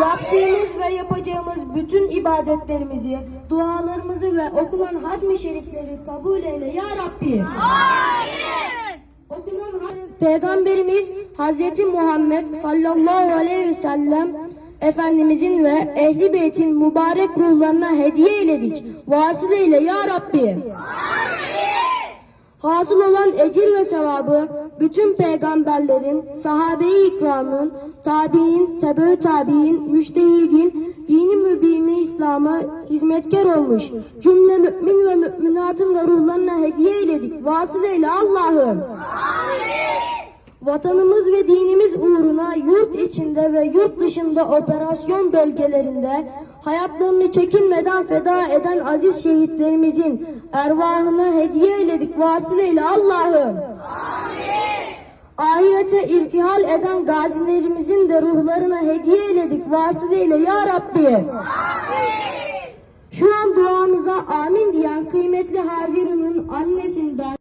Yaptığımız ve yapacağımız bütün ibadetlerimizi, dualarımızı ve okunan hatmi şerifleri kabul eyle ya Rabbi. Okunan hat- Peygamberimiz Hazreti Muhammed sallallahu aleyhi ve sellem Efendimizin ve ehli beytin mübarek ruhlarına hediye eyledik. Vasılayla ya Rabbi. Hasıl olan ecir ve sevabı bütün peygamberlerin, sahabe-i ikramın, tabi'in, tebe tabi'in, müştehidin, dini mübini İslam'a hizmetkar olmuş. Cümle mümin ve müminatın ve ruhlarına hediye eyledik. Vasılayla Allah'ım. Vatanımız ve dinimiz içinde ve yurt dışında operasyon bölgelerinde hayatlarını çekinmeden feda eden aziz şehitlerimizin ervahına hediye eyledik vasılayla Allah'ım. Ahirete irtihal eden gazilerimizin de ruhlarına hediye eyledik vasılayla ya Rabbi. Şu an duamıza amin diyen kıymetli Haziran'ın annesinden